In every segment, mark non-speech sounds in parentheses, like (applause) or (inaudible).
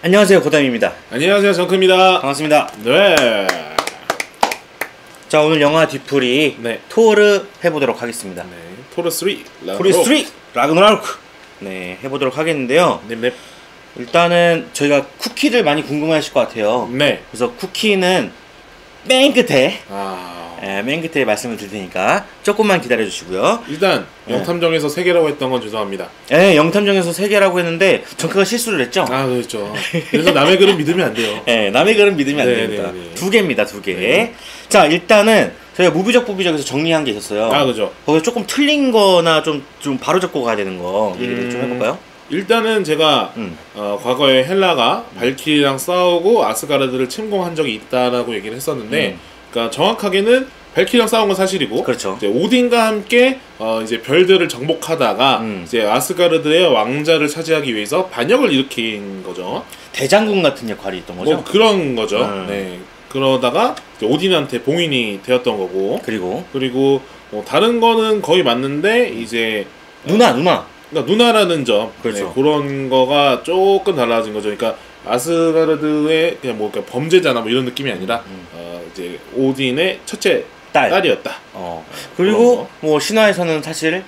안녕하세요 고담입니다 안녕하세요 정크입니다. 반갑습니다 네. 자 오늘 영화 뒤풀이 네. 토르 해보도록 하겠습니다 네. 토르 3. 토르 3 라그나로크 네 해보도록 하겠는데요 네. 네. 일단은 저희가 쿠키를 많이 궁금해하실 것 같아요 네. 그래서 쿠키는 맨 끝에 아. 예, 맨 끝에 말씀을 드릴 테니까 조금만 기다려 주시고요 일단 네. 영탐정에서 세 개라고 했던 건 죄송합니다. 예, 영탐정에서 3개라고 했는데 정크가 실수를 했죠 아 그렇죠. 그래서 남의 글은 믿으면 안 돼요. 예, 남의 글은 믿으면 안 네, 됩니다. 네, 네. 두 개입니다, 두 개. 네. 자, 일단은 저희가 무비적 부비적에서 정리한 게 있었어요. 아 그죠. 거기서 조금 틀린 거나 좀, 좀 바로 잡고 가야 되는 거 얘기를 좀 음. 해볼까요? 일단은 제가 음. 어, 과거에 헬라가 발키리랑 싸우고 아스가르드를 침공한 적이 있다라고 얘기를 했었는데, 음. 그러니까 정확하게는 발키리랑 싸운 건 사실이고, 그렇죠. 이제 오딘과 함께 어, 이제 별들을 정복하다가 음. 이제 아스가르드의 왕자를 차지하기 위해서 반역을 일으킨 거죠. 대장군 같은 역할이 있던 거죠. 뭐 그런 거죠. 음. 네. 그러다가 오딘한테 봉인이 되었던 거고, 그리고 그리고 뭐 다른 거는 거의 맞는데 이제 누나, 누나. 그러니까 누나라는 점, 그렇죠. 네, 그런 거가 조금 달라진 거죠. 그러니까 아스가르드의 그냥 뭐 그러니까 범죄자나 뭐 이런 느낌이 아니라 음. 어, 이제 오딘의 첫째 딸. 딸이었다. 어. 그런 그리고 거. 뭐 신화에서는 사실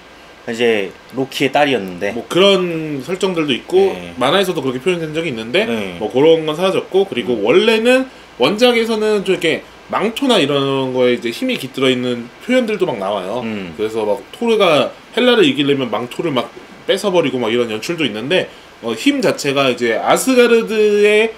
이제 로키의 딸이었는데 뭐 그런 설정들도 있고 네. 만화에서도 그렇게 표현된 적이 있는데 네. 뭐 그런 건 사라졌고 그리고 원래는 원작에서는 좀 이렇게 망토나 이런 거에 이제 힘이 깃들어 있는 표현들도 막 나와요. 음. 그래서 막 토르가 헬라를 이기려면 망토를 막 뺏어버리고 막 이런 연출도 있는데 어, 힘 자체가 이제 아스가르드의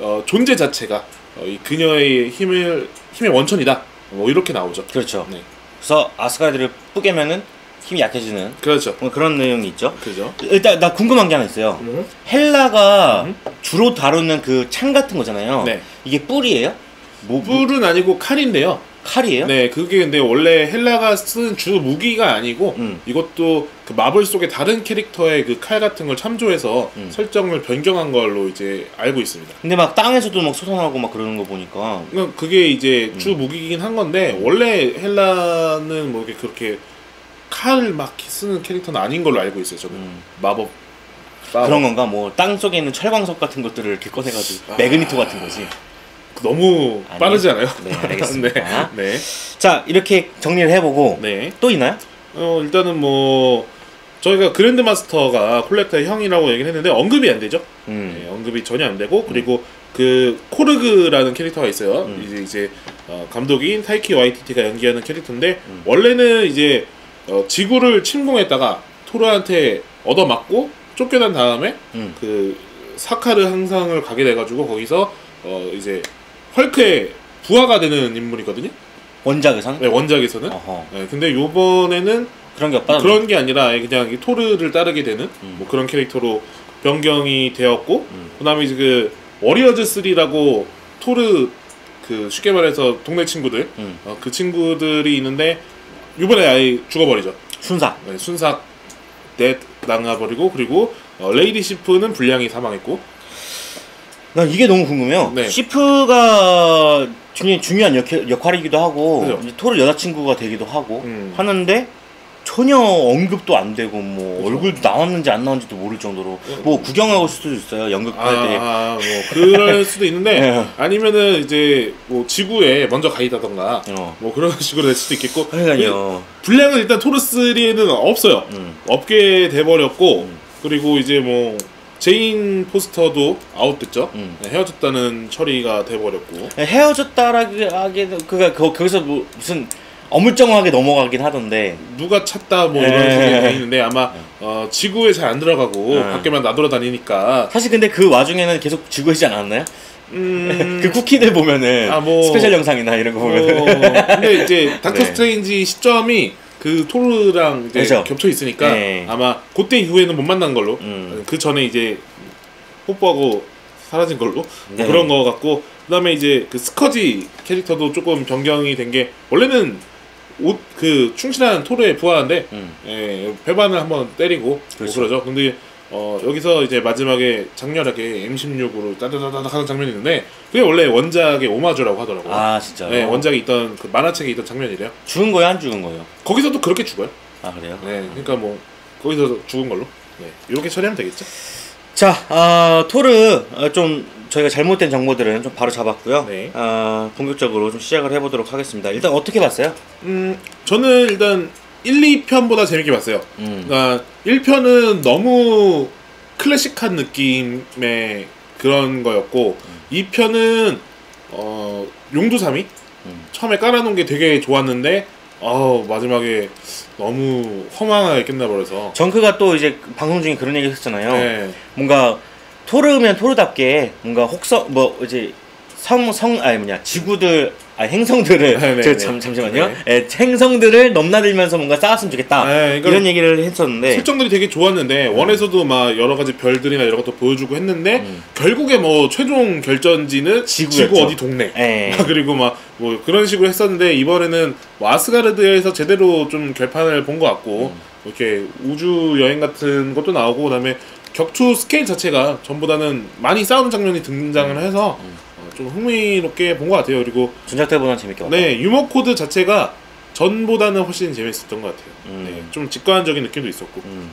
어, 존재 자체가 어, 이 그녀의 힘을 힘의 원천이다. 뭐 이렇게 나오죠. 그렇죠. 네, 그래서 아스가르드를 뿌개면은 힘이 약해지는 그렇죠. 뭐 그런 내용이 있죠. 그죠. 일단 나 궁금한 게 하나 있어요. 음. 헬라가 음. 주로 다루는 그 창 같은 거잖아요. 네. 이게 뿔이에요? 뭐 뿔? 뿔은 아니고 칼인데요. 칼이에요? 네, 그게 근데 원래 헬라가 쓴 주 무기가 아니고 음. 이것도 그 마블 속의 다른 캐릭터의 그 칼 같은 걸 참조해서 음. 설정을 변경한 걸로 이제 알고 있습니다. 근데 막 땅에서도 막 솟아나고 막 그러는 거 보니까 그러니까 그게 이제 음. 주 무기이긴 한 건데 원래 헬라는 뭐 이렇게 그렇게 칼 막 쓰는 캐릭터는 아닌 걸로 알고 있어요. 저는 음. 마법 그런 건가? 뭐 땅 속에 있는 철광석 같은 것들을 이렇게 꺼내가지고 아. 매그니토 같은 거지. 너무 아니요. 빠르지 않아요? 네, 알겠습니다. (laughs) 네, 네, 자 이렇게 정리를 해보고 네. 또 있나요? 어 일단은 뭐 저희가 그랜드 마스터가 콜렉터의 형이라고 얘기를 했는데 언급이 안 되죠. 음. 네, 언급이 전혀 안 되고 그리고 그 코르그라는 캐릭터가 있어요. 음. 이제 이제 어, 감독인 타이키 와이티티가 연기하는 캐릭터인데 음. 원래는 이제 어, 지구를 침공했다가 토르한테 얻어맞고 쫓겨난 다음에 음. 그 사카르 항상을 가게 돼가지고 거기서 어 이제 헐크의 부하가 되는 인물이거든요. 원작에선? 네, 원작에서는. 어허. 네, 근데 요번에는 그런 게 없다. 그런 게 아니라 그냥 이 토르를 따르게 되는 음. 뭐 그런 캐릭터로 변경이 되었고 음. 그다음에 이제 그 워리어즈 3라고 토르 그 쉽게 말해서 동네 친구들 음. 어, 그 친구들이 있는데 이번에 아예 죽어버리죠 순삭. 네, 순삭 넷 당해버리고 그리고 어, 레이디 시프는 불량이 사망했고 난 이게 너무 궁금해요. 네. 시프가 중요한 중요한 역, 역할이기도 하고 그죠. 토르 여자친구가 되기도 하고 음. 하는데 전혀 언급도 안 되고 뭐 그죠. 얼굴도 나왔는지 안 나왔는지도 모를 정도로 음. 뭐 구경하고 있을 수도 있어요 연극할 때. 아, 뭐 그럴 (laughs) 수도 있는데 네. 아니면은 이제 뭐 지구에 먼저 가 있다던가 어. 뭐 그런 (laughs) 식으로 될 수도 있겠고 그러니까요. 분량은 일단 토르 3에는 없어요. 음. 없게 돼버렸고 음. 그리고 이제 뭐 제인 포스터도 아웃됐죠. 음. 네, 헤어졌다는 처리가 돼버렸고. 헤어졌다라기는 그가 거, 거기서 뭐 무슨 어물쩡하게 넘어가긴 하던데 누가 찾다 뭐 에. 이런 소리가 돼 있는데 아마 어, 지구에 잘 안 들어가고 에. 밖에만 나돌아다니니까 사실 근데 그 와중에는 계속 지구이지 않았나요? 음... (laughs) 그 쿠키들 보면은 아, 뭐- 스페셜 영상이나 이런 거 어, 보면은 근데 이제 (laughs) 닥터 네. 스트레인지 시점이 그 토르랑 이제 그죠. 겹쳐 있으니까 네. 아마 그때 이후에는 못 만난 걸로 음. 그 전에 이제 뽀뽀하고 사라진 걸로 뭐 네. 그런 거 같고 그다음에 이제 그 스커지 캐릭터도 조금 변경이 된 게 원래는 옷 그 충실한 토르의 부하인데 음. 예, 배반을 한번 때리고 그렇죠. 뭐 그러죠. 근데 어, 여기서 이제 마지막에 장렬하게 M16으로 따다다닥 하는 장면이 있는데 그게 원래 원작의 오마주라고 하더라고요. 아 진짜요? 네, 원작에 있던 그 만화책에 있던 장면이래요. 죽은 거예요 안 죽은 거예요? 거기서도 그렇게 죽어요. 아 그래요? 네, 그러니까 뭐 거기서 죽은 걸로. 네, 이렇게 처리하면 되겠죠. 자, 아, 토르 어, 좀 저희가 잘못된 정보들은 좀 바로 잡았고요. 네. 아, 본격적으로 좀 시작을 해보도록 하겠습니다. 일단 어떻게 봤어요? 음, 저는 일단 1, 2편보다 재밌게 봤어요. 음. 그러니까 1편은 너무 클래식한 느낌의 그런 거였고 2편은 어, 용두삼이 음. 처음에 깔아놓은 게 되게 좋았는데 어, 마지막에 너무 허망하게 끝나버려서 정크가 또 이제 방송 중에 그런 얘기 했었잖아요. 네. 뭔가 토르면 토르답게 뭔가 혹성 뭐 이제 성 성 아니 뭐냐 지구들 아 행성들을 네, 네, 네. 잠 잠시만요. 네. 예, 행성들을 넘나들면서 뭔가 쌓았으면 좋겠다. 네, 그러니까 이런 얘기를 했었는데 설정들이 되게 좋았는데 원에서도 막 여러 가지 별들이나 이런 것도 보여주고 했는데 음. 결국에 뭐 최종 결전지는 지구였죠. 지구 어디 동네 예. (laughs) 그리고 막 뭐 그런 식으로 했었는데 이번에는 뭐 아스가르드에서 제대로 좀 결판을 본 것 같고 음. 이렇게 우주 여행 같은 것도 나오고 그다음에 격투 스케일 자체가 전보다는 많이 싸우는 장면이 등장을 해서 음. 어, 좀 흥미롭게 본 것 같아요. 그리고 전작 때보다 재밌게 봤다. 네 유머 코드 자체가 전보다는 훨씬 재밌었던 것 같아요. 음. 네, 좀 직관적인 느낌도 있었고. 음.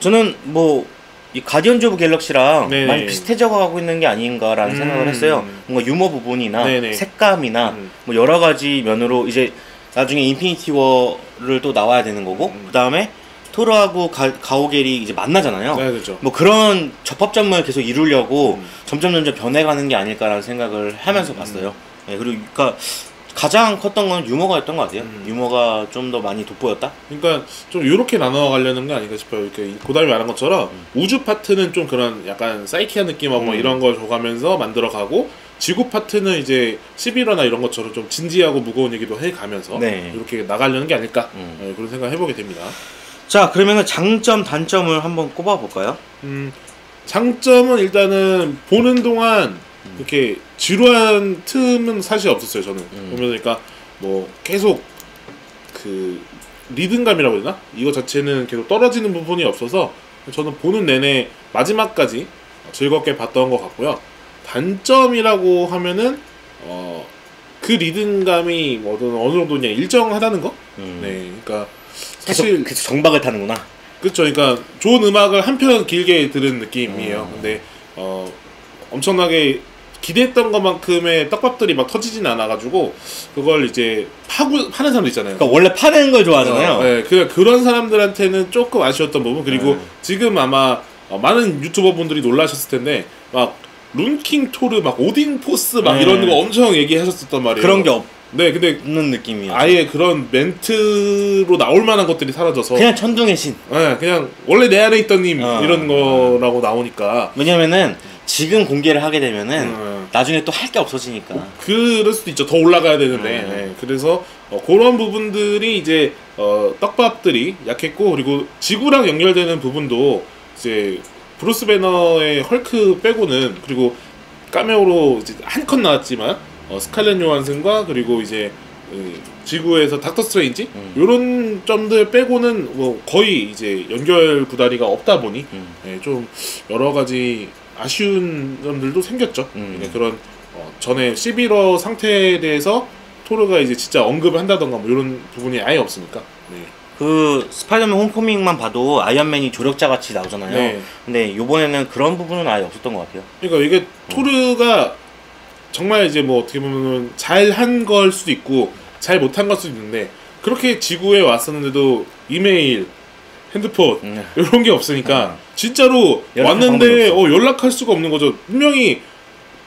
저는 뭐 이 가디언즈 오브 갤럭시랑 네네. 많이 비슷해져 가고 있는 게 아닌가라는 음. 생각을 했어요. 뭔가 유머 부분이나 네네. 색감이나 음. 뭐 여러 가지 면으로 이제 나중에 인피니티 워를 또 나와야 되는 거고 음. 그다음에 토르하고 가, 가오겔이 이제 만나잖아요. 네, 그렇죠. 뭐 그런 접합점을 계속 이루려고 음. 점점 점점 변해가는 게 아닐까라는 생각을 하면서 봤어요. 예, 그리고 그러니까 가장 컸던 건 유머가였던 것 같아요. 음. 유머가 좀 더 많이 돋보였다. 그러니까 좀 이렇게 나눠 가려는 거 아닌가 싶어요. 이렇게 고담이 말한 것처럼 우주 파트는 좀 그런 약간 사이키한 느낌하고 뭐 음. 이런 걸 줘가면서 만들어가고 지구 파트는 이제 11화나 이런 것처럼 좀 진지하고 무거운 얘기도 해가면서 네. 이렇게 나가려는 게 아닐까 음. 네, 그런 생각 해보게 됩니다. 자, 그러면은 장점, 단점을 한번 꼽아볼까요? 음, 장점은 일단은 보는 동안 이렇게 지루한 틈은 사실 없었어요. 저는 음. 보면 그러니까 뭐 계속 그 리듬감이라고 해야 되나? 이거 자체는 계속 떨어지는 부분이 없어서 저는 보는 내내 마지막까지 즐겁게 봤던 것 같고요. 단점이라고 하면은 어, 그 리듬감이 뭐 어느 어느 정도냐 일정하다는 거? 음. 네, 그러니까 계속, 사실 계속 정박을 타는구나. 그렇죠. 그러니까 좋은 음악을 한 편 길게 들은 느낌이에요. 음. 근데 어 엄청나게 기대했던 것만큼의 떡밥들이 막 터지진 않아가지고 그걸 이제 파고 파는 사람도 있잖아요. 그러니까 원래 파는 걸 좋아하잖아요. 어, 네, 그 그런 사람들한테는 조금 아쉬웠던 부분 그리고 네. 지금 아마 어, 많은 유튜버 분들이 놀라셨을 텐데 막 룬킹 토르 막 오딘 포스 막 네. 이런 거 엄청 얘기하셨었단 말이에요. 그런 게 네, 근데 없는 느낌이에요. 아예 그런 멘트로 나올 만한 것들이 사라져서 그냥 천둥의 신. 네, 그냥 원래 내 안에 있던 님 어. 이런 거라고 나오니까 왜냐면은 지금 공개를 하게 되면은 음. 나중에 또 할 게 없어지니까. 그럴 수도 있죠. 더 올라가야 되는데 음. 네, 그래서 어, 그런 부분들이 이제 어, 떡밥들이 약했고 그리고 지구랑 연결되는 부분도 이제 브루스 배너의 헐크 빼고는 그리고 까메오로 이제 한컷 나왔지만 어, 스칼렛 요한슨과 그리고 이제 그 지구에서 닥터 스트레인지 음. 이런 점들 빼고는 뭐 거의 이제 연결 구다리가 없다 보니 음. 예, 좀 여러 가지 아쉬운 점들도 생겼죠. 음. 예, 그런 어, 전에 11호 상태에 대해서 토르가 이제 진짜 언급을 한다던가 뭐 이런 부분이 아예 없으니까. 네. 그 스파이더맨 홈커밍만 봐도 아이언맨이 조력자 같이 나오잖아요. 네. 근데 요번에는 그런 부분은 아예 없었던 것 같아요. 그러니까 이게 토르가 정말 이제 뭐 어떻게 보면 잘한 걸 수도 있고 잘 못한 걸 수도 있는데 그렇게 지구에 왔었는데도 이메일, 핸드폰 음. 이런 게 없으니까 진짜로 연락할 왔는데 어, 연락할 수가 없는 거죠. 분명히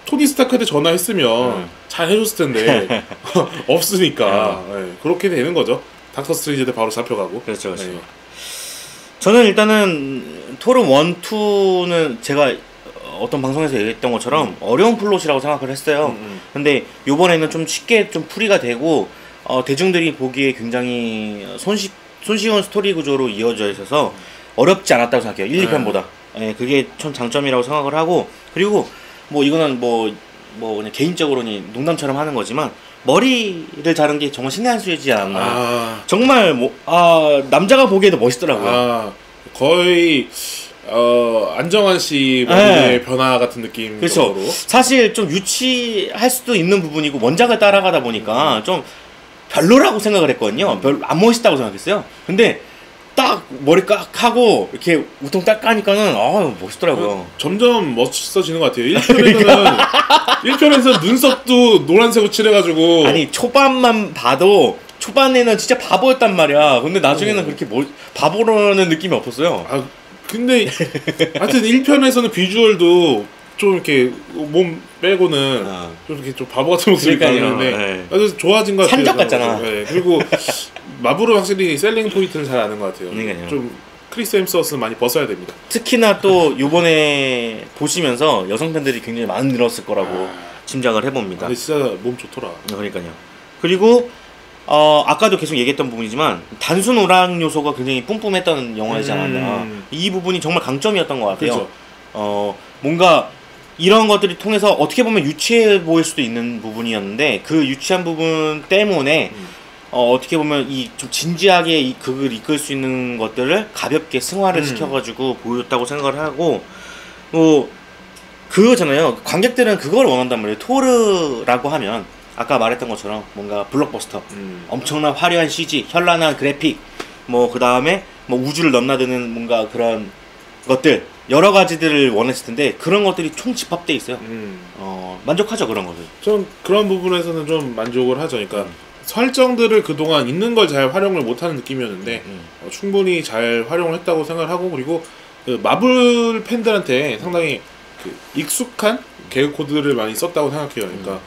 토니 스타크한테 전화했으면 음. 잘 해줬을 텐데 (laughs) (laughs) 없으니까 예, 그렇게 되는 거죠. 닥터 스트레인지한테 바로 잡혀가고. 그렇죠, 그렇죠. 네. 저는 일단은 토르 1, 2는 제가 어떤 방송에서 얘기했던 것처럼 어려운 플롯이라고 생각을 했어요. 음, 음. 근데 요번에는 좀 쉽게 좀 풀이가 되고 어, 대중들이 보기에 굉장히 손쉽, 손쉬운 스토리 구조로 이어져 있어서 어렵지 않았다고 생각해요. 1, 네. 2편보다. 예, 그게 좀 장점이라고 생각을 하고 그리고 뭐 이거는 뭐, 뭐 그냥 개인적으로는 농담처럼 하는 거지만 머리를 자른 게 정말 신의 한 수이지 않았나. 아, 정말 뭐, 아, 남자가 보기에도 멋있더라고요. 아 거의 어, 안정환 씨 머리의 변화 같은 느낌. 네. 그렇죠. 정도로. 사실 좀 유치할 수도 있는 부분이고 원작을 따라가다 보니까 좀 별로라고 생각을 했거든요. 별안 멋있다고 생각했어요. 근데 딱 머리 깍 하고 이렇게 우통 딱 까니까는 아 멋있더라고요. 점점 멋있어지는 것 같아요. 1편에서는 1편에서 (laughs) 눈썹도 노란색으로 칠해가지고 아니 초반만 봐도 초반에는 진짜 바보였단 말이야. 근데 나중에는 어. 그렇게 뭐, 바보라는 느낌이 없었어요. 아 근데 하여튼 1편에서는 비주얼도 좀 이렇게 몸 빼고는 아. 좀 이렇게 좀 바보 같은 모습이. 나는데 네. 그래서 좋아진 것 같아요. 산적 같잖아. 네. 그리고 마블은 확실히 셀링 포인트를 잘 아는 것 같아요. 그러니까요. 좀 크리스 햄스워스는 많이 벗어야 됩니다. 특히나 또 요번에 보시면서 여성 팬들이 굉장히 많이 늘었을 거라고 아. 짐작을 해봅니다. 근데 진짜 몸 좋더라. 그러니까요. 그리고 어, 아까도 계속 얘기했던 부분이지만 단순 오락 요소가 굉장히 뿜뿜했던 영화이지 않았나. 음. 이 부분이 정말 강점이었던 것 같아요. 그렇죠. 어, 뭔가 이런 것들이 통해서 어떻게 보면 유치해 보일 수도 있는 부분이었는데 그 유치한 부분 때문에 음. 어, 어떻게 보면 이 좀 진지하게 이 극을 이끌 수 있는 것들을 가볍게 승화를 음. 시켜가지고 보였다고 생각을 하고 뭐 그거잖아요. 관객들은 그걸 원한단 말이에요. 토르라고 하면 아까 말했던 것처럼 뭔가 블록버스터, 음. 엄청난 화려한 CG, 현란한 그래픽, 뭐 그 다음에 뭐 우주를 넘나드는 뭔가 그런 것들 여러 가지들을 원했을 텐데 그런 것들이 총 집합돼 있어요. 음. 어 만족하죠 그런 것들. 전 그런 부분에서는 좀 만족을 하죠. 그러니까 음. 설정들을 그동안 있는 걸 잘 활용을 못하는 느낌이었는데 음. 어, 충분히 잘 활용을 했다고 생각을 하고 그리고 그 마블 팬들한테 상당히 그 익숙한 개그 코드를 많이 썼다고 생각해요. 그러니까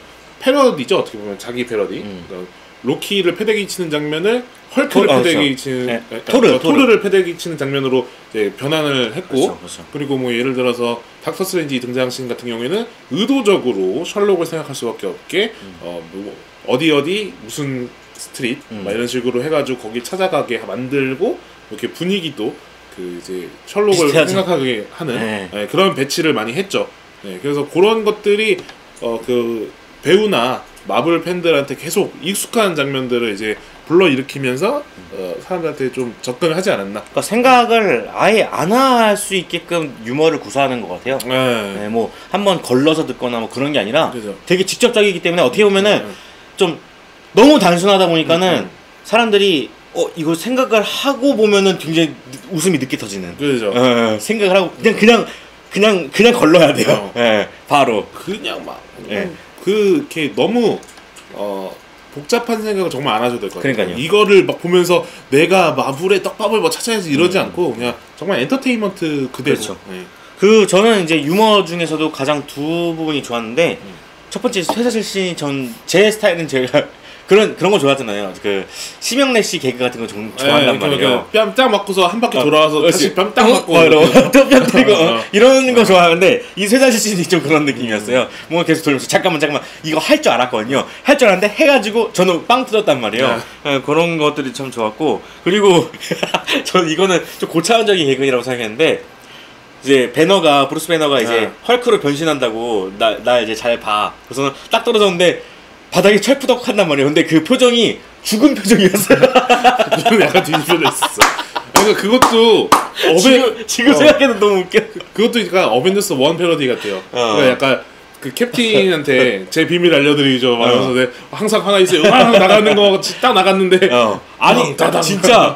패러디죠 어떻게 보면 자기 패러디. 음. 그러니까 로키를 패대기 치는 장면을 헐크를 토- 아, 패대기 그렇죠. 치는 네, 아, 토르, 어, 토르. 토르 를 패대기 치는 장면으로 이제 변환을 했고 그렇죠, 그렇죠. 그리고 뭐 예를 들어서 닥터 스트레인지 등장신 같은 경우에는 의도적으로 셜록을 생각할 수밖에 없게 어, 뭐 어디 어디 무슨 스트릿 음. 막 이런 식으로 해가지고 거기 찾아가게 만들고 이렇게 분위기도 그 이제 셜록을 비슷하죠. 생각하게 하는 네. 네, 그런 배치를 많이 했죠. 네, 그래서 그런 것들이 어그 배우나 마블 팬들한테 계속 익숙한 장면들을 이제 불러 일으키면서 어, 사람들한테 좀 접근을 하지 않았나. 그러니까 생각을 아예 안 할 수 있게끔 유머를 구사하는 것 같아요. 네. 네, 뭐 한번 걸러서 듣거나 뭐 그런 게 아니라 그죠. 되게 직접적이기 때문에 어떻게 보면은 음. 좀 너무 단순하다 보니까는 음, 음. 사람들이 어 이거 생각을 하고 보면은 굉장히 웃음이 늦게 터지는. 그죠. 어, 생각을 하고 그냥 그냥 그냥 그냥 걸러야 돼요. 어. 예, 바로. 그냥 막 예. 그렇게 너무 어 복잡한 생각을 정말 안 하셔도 될 것 같아요. 그러니까요. 이거를 막 보면서 내가 마블의 떡밥을 뭐 찾아야지 이러지 음. 않고 그냥 정말 엔터테인먼트 그대로. 그렇죠. 네. 그 저는 이제 유머 중에서도 가장 두 부분이 좋았는데 음. 첫 번째 퇴사실 씬이 전제 스타일은 제가 그런 그런 거 좋아하잖아요. 그 심영래 씨 개그 같은 거 좀 좋아한단 네, 말이에요. 뺨딱 맞고서 한 바퀴 돌아와서 다시 뺨딱 맞고. 어, 이러고 또뺨 때리고 어, 어. 이런 거 좋아하는데 이 쇠사실 씬이 좀 그런 느낌이었어요. 뭔가 계속 돌면서 잠깐만 잠깐만 이거 할 줄 알았거든요. 할 줄 알았는데 해가지고 저는 빵 터졌단 말이에요. 예, 그런 것들이 참 좋았고 그리고 (laughs) 저는 이거는 좀 고차원적인 개그라고 생각했는데 이제 배너가 브루스 배너가 이제 네. 헐크로 변신한다고 나, 나 이제 잘 봐. 그래서 딱 떨어졌는데 바닥에 철푸덕 한단 말이에요. 근데 그 표정이 죽은 표정이었어요. 저는 약간 뒤집혀져 있었어. 그러니까 그것도 어벤 지금, 지금 어. 생각해도 너무 웃겨. 그것도 약간 어벤져스 원 패러디 같아요. 어. 그러니까 약간 그 캡틴한테 제 비밀 알려드리죠. 말하면서 어. 내 항상 하나 있어요. 막 나가는 거딱 나갔는데 어. 아니 따당. 진짜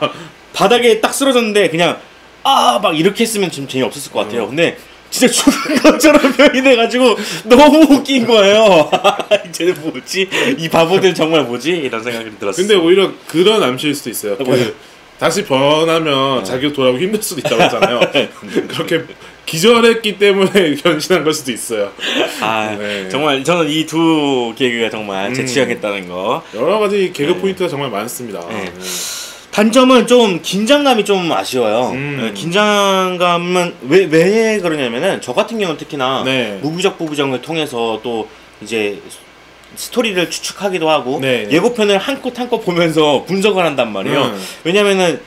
바닥에 딱 쓰러졌는데 그냥 아 막 이렇게 했으면 좀 재미 없었을 것 같아요. 근데 진짜 죽은 것처럼 (laughs) 표현해가지고 너무 웃긴 거예요. (laughs) 쟤네 뭐지? 이 바보들 정말 뭐지? 이런 생각이 들었어요. 근데 오히려 그런 암시일 수도 있어요. 그? 다시 변하면 자기가 돌아오기 힘들 수도 있다고 하잖아요. (laughs) 그렇게 기절했기 때문에 변신한 걸 수도 있어요. 아 네. 정말 저는 이 두 개그가 정말 제 음. 취향했다는 거. 여러 가지 개그 네. 포인트가 정말 많습니다. 네. 네. 단점은 좀 긴장감이 좀 아쉬워요. 음. 네, 긴장감은 왜, 왜 그러냐면은 저 같은 경우는 특히나 네. 무부적 부부정을 통해서 또 이제 스토리를 추측하기도 하고 네, 네. 예고편을 한컷 한 컷 보면서 (laughs) 분석을 한단 말이에요. 음. 왜냐면은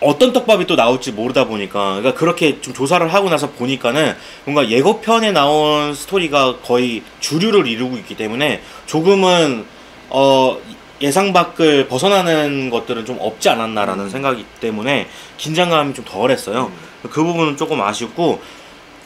어떤 떡밥이 또 나올지 모르다 보니까 그러니까 그렇게 좀 조사를 하고 나서 보니까는 뭔가 예고편에 나온 스토리가 거의 주류를 이루고 있기 때문에 조금은 어 예상 밖을 벗어나는 것들은 좀 없지 않았나라는 생각이 때문에 긴장감이 좀 덜했어요. 그 부분은 조금 아쉽고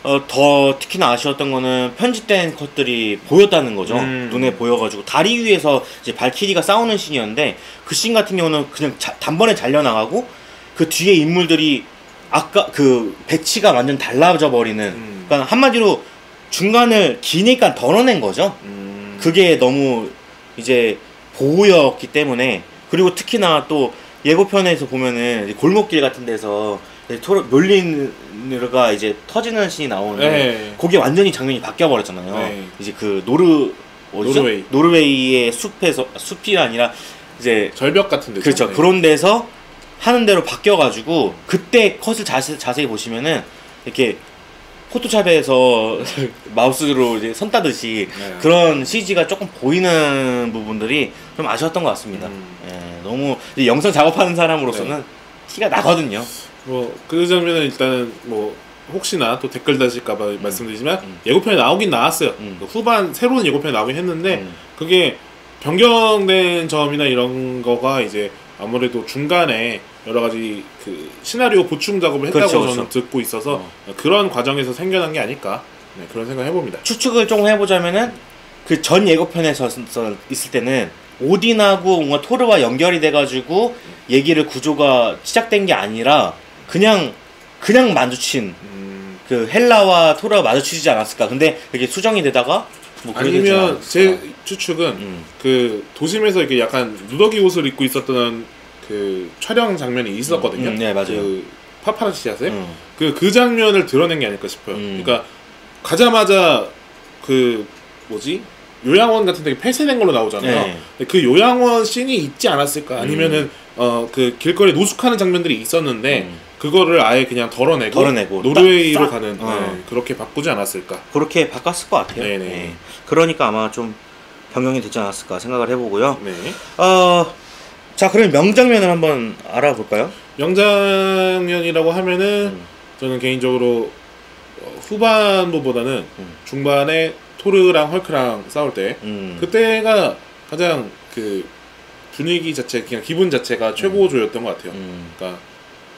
어, 더 특히나 아쉬웠던 거는 편집된 것들이 보였다는 거죠. 음. 눈에 보여가지고 다리 위에서 이제 발키리가 싸우는 씬이었는데 그 씬 같은 경우는 그냥 자- 단번에 잘려 나가고 그 뒤에 인물들이 아까 그 배치가 완전 달라져 버리는 음. 그러니까 한마디로 중간을 기니까 덜어낸 거죠. 음. 그게 너무 이제 보호였기 때문에 그리고 특히나 또 예고편에서 보면은 골목길 같은 데서 토르 멸린느가 이제 터지는 씬이 나오는데 네. 거기 완전히 장면이 바뀌어 버렸잖아요. 네. 이제 그 노르 어디죠? 노르웨이. 노르웨이의 숲에서 숲이 아니라 이제 절벽 같은 데 그렇죠. 그런 데서 하는 대로 바뀌어 가지고 그때 컷을 자세, 자세히 보시면은 이렇게 포토샵에서 (laughs) 마우스로 이제 손 따듯이 네. 그런 CG가 조금 보이는 부분들이 좀 아쉬웠던 것 같습니다. 음. 예, 너무 영상 작업하는 사람으로서는 티가 나거든요. 뭐그 장면은 일단은 뭐 혹시나 또 댓글 다실까봐 말씀드리지만 음. 예고편에 나오긴 나왔어요. 음. 그 후반 새로운 예고편에 나오긴 했는데 음. 그게 변경된 점이나 이런 거가 이제 아무래도 중간에 여러 가지 그 시나리오 보충 작업을 했다고 그렇죠, 저는 그렇죠. 듣고 있어서 어. 그런 과정에서 생겨난 게 아닐까 네, 그런 생각 해봅니다. 추측을 조금 해보자면은 그 전 예고편에서 있을 때는 오딘하고 뭔가 토르와 연결이 돼가지고 얘기를 구조가 시작된 게 아니라 그냥 그냥 마주친 음, 그 헬라와 토르가 마주치지 않았을까. 근데 이게 수정이 되다가 뭐 아니면. 제 추측은 음. 그 도심에서 이렇게 약간 누더기 옷을 입고 있었던 그 촬영 장면이 있었거든요. 음, 네, 맞아요. 그 파파라치 아세요? 음. 그, 그 장면을 드러낸 게 아닐까 싶어요. 음. 그러니까 가자마자 그 뭐지 요양원 같은 데 폐쇄된 걸로 나오잖아요. 네. 그 요양원 씬이 있지 않았을까? 아니면은 음. 어그 길거리 노숙하는 장면들이 있었는데 음. 그거를 아예 그냥 덜어내고, 덜어내고 노르웨이로 딱- 가는 어. 네, 그렇게 바꾸지 않았을까? 그렇게 바꿨을 것 같아요. 네네. 예. 그러니까 아마 좀 변경이 되지 않았을까 생각을 해보고요. 네. 어, 자 그럼 명장면을 한번 알아볼까요? 명장면이라고 하면은 음. 저는 개인적으로 어, 후반부보다는 음. 중반에 토르랑 헐크랑 싸울 때 음. 그때가 가장 그 분위기 자체 그냥 기분 자체가 최고조였던 것 같아요. 음. 그러니까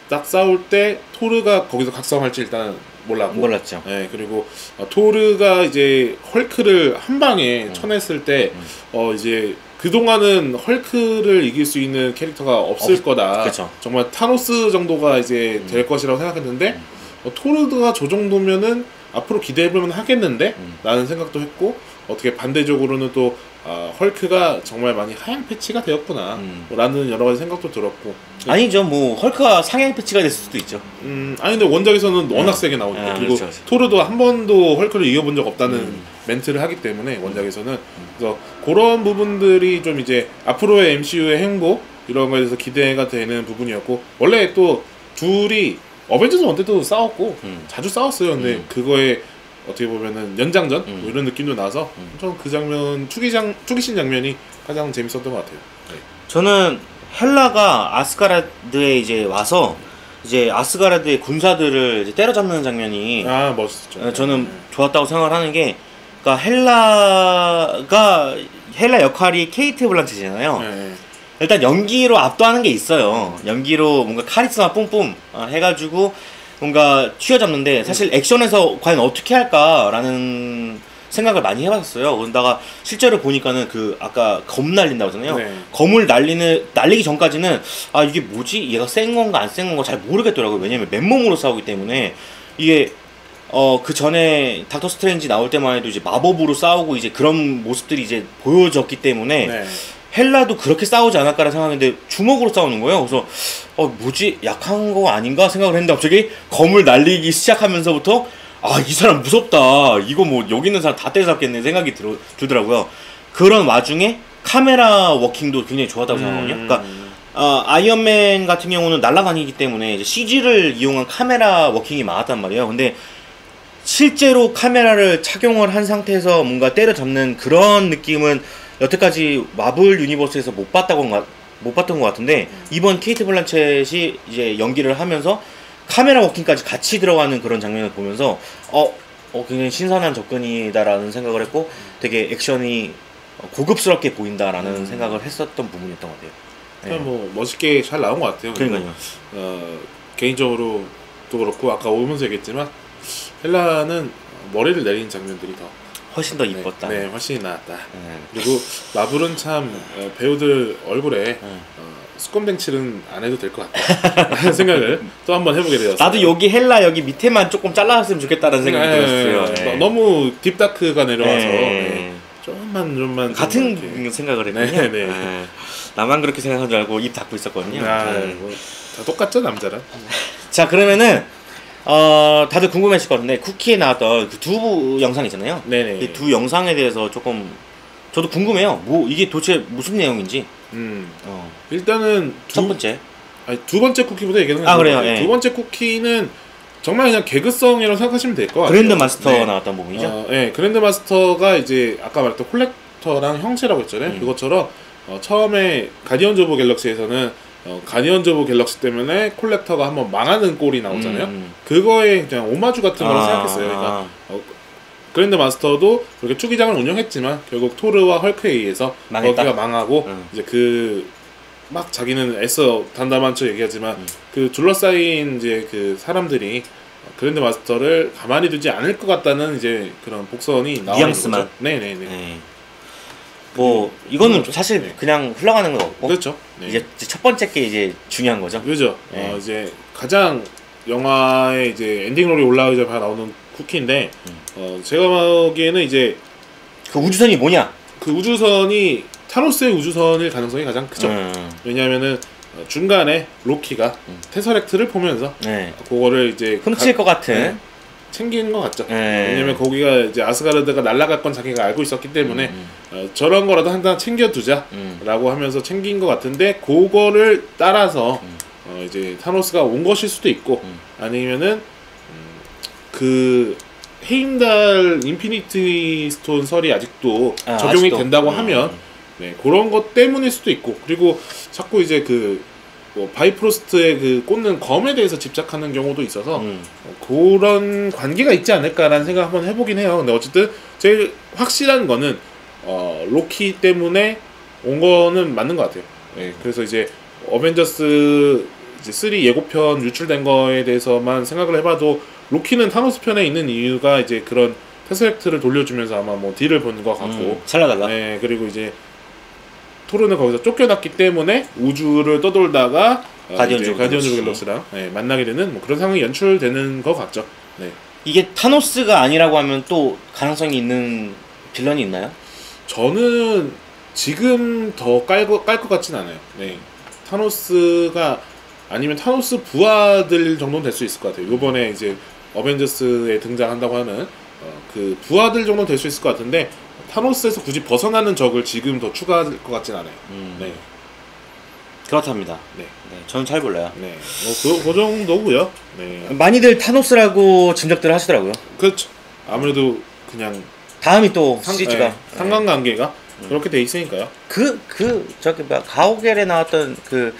딱 싸울 때 토르가 거기서 각성할지 일단 몰랐고 몰랐죠. 네, 그리고 어, 토르가 이제 헐크를 한 방에 음. 쳐냈을 때, 음. 어, 이제 그동안은 헐크를 이길 수 있는 캐릭터가 없을 없- 거다. 그쵸. 정말 타노스 정도가 이제 음. 될 것이라고 생각했는데, 음. 어, 토르가 저 정도면은 앞으로 기대해보면 하겠는데? 음. 라는 생각도 했고, 어떻게 반대적으로는 또, 아, 헐크가 정말 많이 하향 패치가 되었구나. 음. 라는 여러 가지 생각도 들었고. 아니죠. 뭐 헐크가 상향 패치가 됐을 수도 있죠. 음, 아니 근데 원작에서는 워낙 아. 세게 나오니까 아, 그리고 그렇죠, 그렇죠. 토르도 한 번도 헐크를 이겨본 적 없다는 음. 멘트를 하기 때문에 원작에서는 그래서 그런 부분들이 좀 이제 앞으로의 MCU의 행보 이런 거에 대해서 기대가 되는 부분이었고 원래 또 둘이 어벤져스 원 때도 싸웠고 음. 자주 싸웠어요 근데 음. 그거에 어떻게 보면은 연장전 음. 뭐 이런 느낌도 나서 음. 전그 장면 투기장 투기신 장면이 가장 재밌었던 것 같아요. 네. 저는 헬라가 아스가라드에 이제 와서 이제 아스가라드의 군사들을 이제 때려잡는 장면이 아 멋있었죠. 어, 저는 좋았다고 생각을 하는 게 그러니까 헬라가 헬라 역할이 케이트 블란쳇이잖아요. 네. 네. 일단 연기로 압도하는 게 있어요. 연기로 뭔가 카리스마 뿜뿜 어, 해가지고 뭔가 휘어잡는데 사실 액션에서 과연 어떻게 할까라는 생각을 많이 해봤어요. 그러다가 실제로 보니까는 그 아까 검 날린다고 하잖아요. 네. 검을 날리는 날리기 전까지는 아 이게 뭐지? 얘가 센 건가 안 센 건가 잘 모르겠더라고요. 왜냐면 맨몸으로 싸우기 때문에 이게 어 그 전에 닥터 스트레인지 나올 때만 해도 이제 마법으로 싸우고 이제 그런 모습들이 이제 보여졌기 때문에 네. 헬라도 그렇게 싸우지 않을까라 생각했는데 주먹으로 싸우는 거예요. 그래서 어 뭐지 약한 거 아닌가 생각을 했는데 갑자기 검을 날리기 시작하면서부터 아 이 사람 무섭다. 이거 뭐 여기 있는 사람 다 때려잡겠네 생각이 들, 들더라고요. 그런 와중에 카메라 워킹도 굉장히 좋았다고 생각하거든요. 음. 그러니까 어, 아이언맨 같은 경우는 날아다니기 때문에 CG를 이용한 카메라 워킹이 많았단 말이에요. 근데 실제로 카메라를 착용을 한 상태에서 뭔가 때려잡는 그런 느낌은 여태까지 마블 유니버스에서 못 봤다고 못 봤던 것 같은데 이번 케이트 블란쳇이 이제 연기를 하면서 카메라 워킹까지 같이 들어가는 그런 장면을 보면서 어, 어 굉장히 신선한 접근이다라는 생각을 했고 되게 액션이 고급스럽게 보인다라는 음. 생각을 했었던 부분이었던 것 같아요. 그냥 뭐 멋있게 잘 나온 것 같아요. 그러니까요. 어, 개인적으로 또 그렇고 아까 오면서 얘기했지만 헬라는 머리를 내리는 장면들이 더 훨씬 더 이뻤다. 네, 훨씬 나았다. 네. 그리고 마블은 참 어, 배우들 얼굴에 네. 어, 안 해도 될 것 같다. 라는 (laughs) 생각을 또 한번 해보게 되었어요. 나도 여기 헬라 여기 밑에만 조금 잘라왔으면 좋겠다는 생각이 네, 들었어요. 네. 네. 너무 딥다크가 내려와서 네. 네. 좀만 좀만 같은 좀. 생각을 했군요. 네, 네. 네. 나만 그렇게 생각한 줄 알고 입 닫고 있었거든요. 아, 네. 뭐, 다 똑같죠 남자랑. 자 그러면은 어 다들 궁금하실 것 같은데 쿠키에 나왔던 그 두 영상 있잖아요. 네네. 이 두 영상에 대해서 조금 저도 궁금해요. 뭐 이게 도대체 무슨 내용인지. 음 어. 일단은 첫 두, 번째. 아니, 두 번째 쿠키부터 얘기하는 아, 게 그래요? 예. 두 번째 쿠키는 정말 그냥 개그성이라고 생각하시면 될 것 같아요. 그랜드 마스터 네. 나왔던 부분이죠. 어, 네, 그랜드 마스터가 이제 아까 말했던 콜렉터랑 형체라고 했잖아요. 음. 그것처럼 어, 처음에 가디언즈 오브 갤럭시에서는 어, 가디언즈 오브 갤럭시 때문에 콜렉터가 한번 망하는 꼴이 나오잖아요. 음. 그거에 그냥 오마주 같은 거라고 아, 생각했어요. 그러니까 아. 어, 그랜드 마스터도 그렇게 투기장을 운영했지만 결국 토르와 헐크에 의해서 망했다? 거기가 망하고 음. 이제 그 막 자기는 애써 단담한 척 얘기하지만 음. 그 둘러싸인 이제 그 사람들이 그랜드 마스터를 가만히 두지 않을 것 같다는 이제 그런 복선이 나와 뉘앙스만. 네네네. 네. 뭐 이거는. 사실 네. 그냥 흘러가는 건 없고 그렇죠. 네. 이제 첫 번째 게 이제 중요한 거죠. 그죠. 네. 어, 이제 가장 영화에 이제 엔딩롤이 올라오기 전에 나오는 쿠키인데 음. 어, 제가 보기에는 이제 그 우주선이 뭐냐? 그 우주선이 타노스의 우주선일 가능성이 가장 크죠. 음. 왜냐하면은 어, 중간에 로키가 음. 테서렉트를 보면서 네. 그거를 이제 훔칠 가- 것 같은. 네. 챙기는 것 같죠. 네. 왜냐면 거기가 이제 아스가르드가 날아갈 건 자기가 알고 있었기 때문에 음, 어, 저런 거라도 하나 챙겨두자. 음. 라고 하면서 챙긴 것 같은데 그거를 따라서 음. 어, 이제 타노스가 온 것일 수도 있고 음. 아니면은 음, 그 헤임달 인피니티 스톤 설이 아직도 아, 적용이 아직도. 된다고 음. 하면 네, 그런 것 때문일 수도 있고 그리고 자꾸 이제 그 뭐 바이프로스트의 그 꽂는 검에 대해서 집착하는 경우도 있어서 음. 어, 그런 관계가 있지 않을까라는 생각 한번 해보긴 해요. 근데 어쨌든 제일 확실한 거는 어, 로키 때문에 온 거는 맞는 것 같아요. 예, 그래서 이제 어벤져스 이제 3 예고편 유출된 거에 대해서만 생각을 해봐도 로키는 타노스 편에 있는 이유가 이제 그런 테스렉트를 돌려주면서 아마 뭐 딜을 보는 것 같고 음. 살려달라. 네, 그리고 이제 토르는 거기서 쫓겨났기 때문에 우주를 떠돌다가 어, 가디언즈 오브 가디언즈 오브 갤럭시. 갤럭시랑 네, 만나게 되는 뭐 그런 상황이 연출되는 것 같죠. 네. 이게 타노스가 아니라고 하면 또 가능성이 있는 빌런이 있나요? 저는 지금 더 깔고 깔것 같진 않아요. 네. 타노스가 아니면 타노스 부하들 정도는 될 수 있을 것 같아요. 요번에 이제 어벤져스에 등장한다고 하는 어, 그 부하들 정도는 될 수 있을 것 같은데 타노스에서 굳이 벗어나는 적을 지금 더 추가할 것 같진 않아요. 음. 네. 그렇답니다. 네. 네, 저는 잘 몰라요. 네. 뭐 그, 그 정도고요. 네. 많이들 타노스라고 짐작들을 하시더라고요. 그렇죠. 아무래도 그냥 다음이 또 상, 시리즈가 네, 상관관계가 그렇게 돼 있으니까요. 그, 그, 저기, 뭐야, 가오겔에 나왔던 그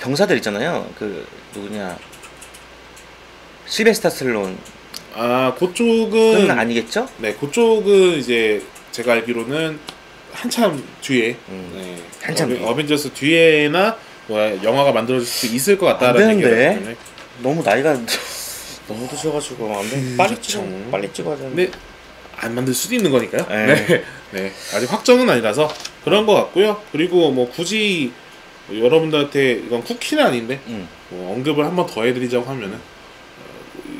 병사들 있잖아요. 그, 누구냐. 실베스타 슬론. 아, 그쪽은 아니겠죠? 네, 그쪽은 이제 제가 알기로는 한참 뒤에 음. 네, 한참 어벤- 뒤에. 어벤져스 뒤에나 뭐 영화가 만들어질 수 있을 것안 같다라는. 얘기가 때문에 너무 나이가 (laughs) 너무 드셔가지고, 안 돼. 빨리 찍어, 참. 빨리 찍어야 되는데. 안 만들 수도 있는 거니까요. 네. 네. (laughs) 네. 아직 확정은 아니라서 그런 것 같고요. 그리고 뭐 굳이 여러분들한테 이건 쿠키는 아닌데 음. 뭐 언급을 한번 더 해드리자고 하면은 어,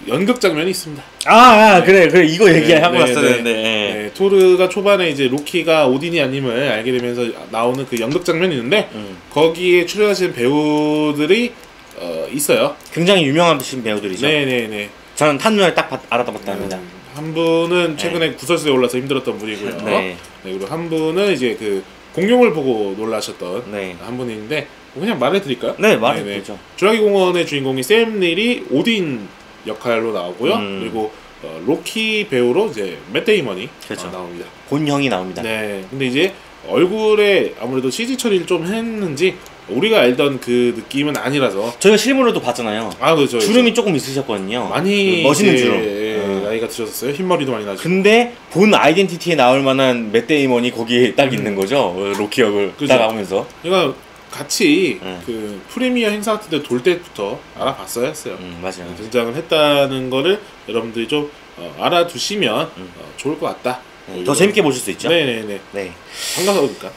연극 장면이 있습니다. 아, 아, 네. 그래, 그래. 이거 얘기하고 네, 왔어야 네, 되는데. 예. 네, 토르가 초반에 이제 로키가 오딘이 아님을 알게 되면서 나오는 그 연극 장면이 있는데 음. 거기에 출연하신 배우들이 어, 있어요. 굉장히 유명하신 배우들이죠. 네네네. 저는 한눈에 딱 봤- 알아봤답니다. 음, 한 분은 최근에 구설수에 올라서 힘들었던 분이고요. 네. 네. 그리고 한 분은 이제 그 공룡을 보고 놀라셨던 네. 한 분인데 그냥 말해드릴까요? 네. 말해보죠. 주라기 공원의 주인공이 샘 릴이 오딘 역할로 나오고요. 음. 그리고 어, 로키 배우로 이제 맷 데이먼이 그렇죠. 어, 나옵니다. 본형이 나옵니다. 네. 근데 이제 얼굴에 아무래도 CG 처리를 좀 했는지 우리가 알던 그 느낌은 아니라서 저희가 실물로도 봤잖아요. 아 그렇죠. 주름이 조금 있으셨거든요. 많이 그 멋있는 주름. 예, 어. 나이가 드셨어요. 흰머리도 많이 나시고. 근데 본 아이덴티티에 나올 만한 맷 데이먼이 거기에 딱 있는 거죠. 어, 로키 역을 음. 그죠. 딱 하면서. 그러니까 같이 음. 그 프리미어 행사 같은 데 돌 때부터 알아봤어야 했어요. 음, 맞아요. 등장을 했다는 거를 여러분들이 좀 어, 알아두시면 음. 어, 좋을 것 같다. 네, 더 재밌게 보실 수 있죠. 네네네. 네. 반가우니까.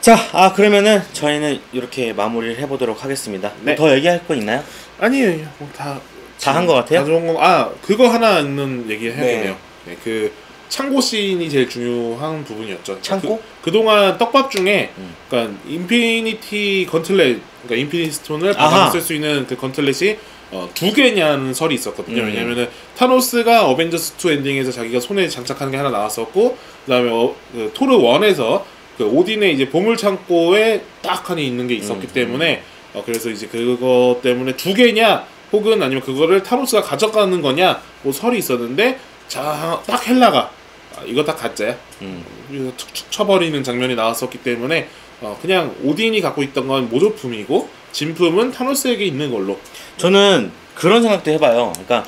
자, 아 그러면은 저희는 이렇게 마무리를 해보도록 하겠습니다. 네. 더 얘기할 거 있나요? 아니에요. 뭐다 다 한 것 같아요? 다 좋은 거. 아 그거 하나 있는 얘기 해야 네. 되네요. 네, 그 창고 씬이 제일 중요한 부분이었죠. 창고? 그, 그동안 떡밥 중에 음. 그러니까 인피니티 건틀렛, 그러니까 인피니티 스톤을. 받아 쓸수 있는 그 건틀렛이 어, 두 개냐는 설이 있었거든요. 음. 왜냐면은 타노스가 어벤져스 2 엔딩에서 자기가 손에 장착하는 게 하나 나왔었고, 그다음에 어, 그 토르 1에서 그 오딘의 이제 보물 창고에 딱 하나 있는 게 있었기 음. 때문에 어, 그래서 이제 그거 때문에 두 개냐 혹은 아니면 그거를 타노스가 가져가는 거냐 뭐 설이 있었는데 자 딱 헬라가 아, 이거 다 가짜야. 음. 그래서 툭툭 쳐버리는 장면이 나왔었기 때문에 어, 그냥 오딘이 갖고 있던 건 모조품이고 진품은 타노스에게 있는 걸로. 저는 그런 생각도 해봐요. 그러니까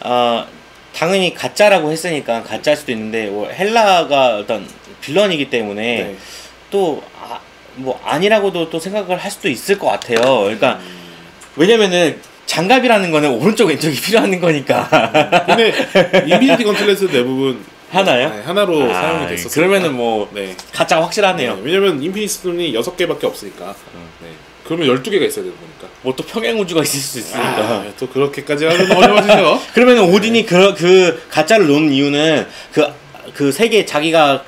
아 당연히 가짜라고 했으니까 가짜일 수도 있는데 뭐 헬라가 어떤 빌런이기 때문에 네. 또뭐 아 니라고도 또 생각을 할 수도 있을 것 같아요. 그러니까 음. 왜냐면은 장갑이라는 거는 오른쪽 왼쪽이 (laughs) 필요한 거니까 근데 인피니티 건틀렛은 대부분 하나요? 네, 하나로 아, 사용이 됐었어요. 그러면은 뭐 네. 가짜 확실하네요. 네. 왜냐면 인피니티 스톤이 6개밖에 없으니까. 네. 그러면 12개가 있어야 되는 거니까. 뭐 또 평행 우주가 있을 수 있으니까. 아, 또 그렇게까지 하면 어려워지죠. (laughs) 그러면 오딘이 그, 그 가짜를 놓은 이유는 그, 그 세계, 자기가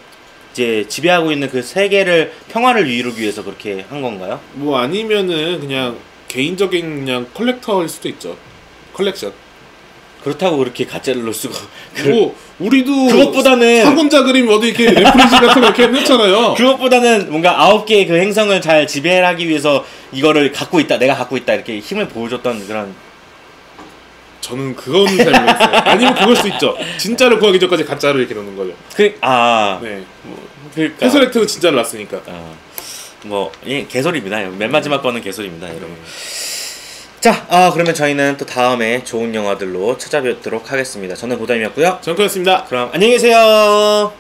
이제 지배하고 있는 그 세계를 평화를 이루기 위해서 그렇게 한 건가요? 뭐 아니면은 그냥 개인적인 그냥 컬렉터일 수도 있죠. 컬렉션. 그렇다고 그렇게 가짜를 놓을 수가. 그, 뭐 우리도 그것보다는- 사군자 그림 어디 이렇게 레프리지 같은 거 이렇게 했잖아요. (laughs) 그것보다는 뭔가 아홉 개의 그 행성을 잘 지배하기 위해서 이거를 갖고 있다, 내가 갖고 있다, 이렇게 힘을 보여줬던 그런. 저는 그건 잘 모르겠어요. 아니면 그걸 수도 있죠. 진짜를 구하기 전까지 가짜를 이렇게 넣는 거죠. 그, 아. 네. 그러니까. 테서렉트는 진짜를 놨으니까. 어, 뭐, 예, 개소리입니다. 맨 마지막 거는 개소리입니다, 여러분. 네. 자, 아, 그러면 저희는 또 다음에 좋은 영화들로 찾아뵙도록 하겠습니다. 저는 보담이었고요. 정크였습니다. 그럼 안녕히 계세요.